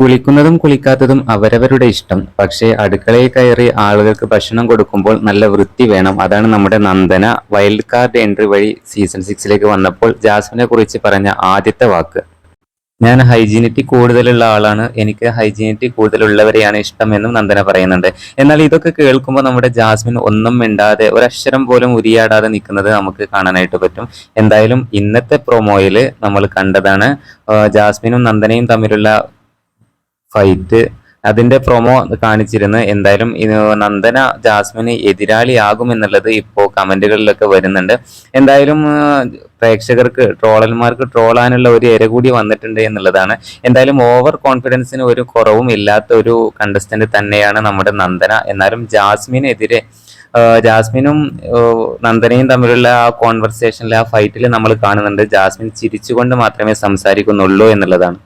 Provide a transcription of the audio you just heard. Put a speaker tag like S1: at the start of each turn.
S1: കുളിക്കുന്നതും കുളിക്കാത്തതും അവരവരുടെ ഇഷ്ടം. പക്ഷേ അടുക്കളയിൽ കയറി ആളുകൾക്ക് ഭക്ഷണം കൊടുക്കുമ്പോൾ നല്ല വൃത്തി വേണം. അതാണ് നമ്മുടെ നന്ദന. വൈൽഡ് കാർഡ് എൻട്രി വഴി സീസൺ സിക്സിലേക്ക് വന്നപ്പോൾ ജാസ്മിനെ കുറിച്ച് പറഞ്ഞ ആദ്യത്തെ വാക്ക്. ഞാൻ ഹൈജീനിറ്റി കൂടുതലുള്ള ആളാണ്. എനിക്ക് ഹൈജീനിറ്റി കൂടുതലുള്ളവരെയാണ് ഇഷ്ടമെന്നും നന്ദന പറയുന്നുണ്ട്. എന്നാൽ ഇതൊക്കെ കേൾക്കുമ്പോൾ നമ്മുടെ ജാസ്മിൻ ഒന്നും മിണ്ടാതെ ഒരക്ഷരം പോലും ഉരിയാടാതെ നിൽക്കുന്നത് നമുക്ക് കാണാനായിട്ട് പറ്റും. എന്തായാലും ഇന്നത്തെ പ്രൊമോയിൽ നമ്മൾ കണ്ടതാണ് ജാസ്മിനും നന്ദനയും തമ്മിലുള്ള ഫൈറ്റ് അതിന്റെ പ്രൊമോ കാണിച്ചിരുന്നു. എന്തായാലും നന്ദന ജാസ്മിന് എതിരാളിയാകും എന്നുള്ളത് ഇപ്പോൾ കമന്റുകളിലൊക്കെ വരുന്നുണ്ട്. എന്തായാലും പ്രേക്ഷകർക്ക് ട്രോളന്മാർക്ക് ട്രോളാനുള്ള ഒരു ഇര കൂടി വന്നിട്ടുണ്ട് എന്നുള്ളതാണ്. എന്തായാലും ഓവർ കോൺഫിഡൻസിന് ഒരു കുറവും ഇല്ലാത്ത ഒരു കണ്ടസ്റ്റന്റ് തന്നെയാണ് നമ്മുടെ നന്ദന. എന്നാലും ജാസ്മിനെതിരെ ജാസ്മിനും നന്ദനയും തമ്മിലുള്ള ആ കോൺവെർസേഷനിൽ ആ ഫൈറ്റിൽ നമ്മൾ കാണുന്നുണ്ട്. ജാസ്മിൻ ചിരിച്ചുകൊണ്ട് മാത്രമേ സംസാരിക്കുന്നുള്ളൂ എന്നുള്ളതാണ്.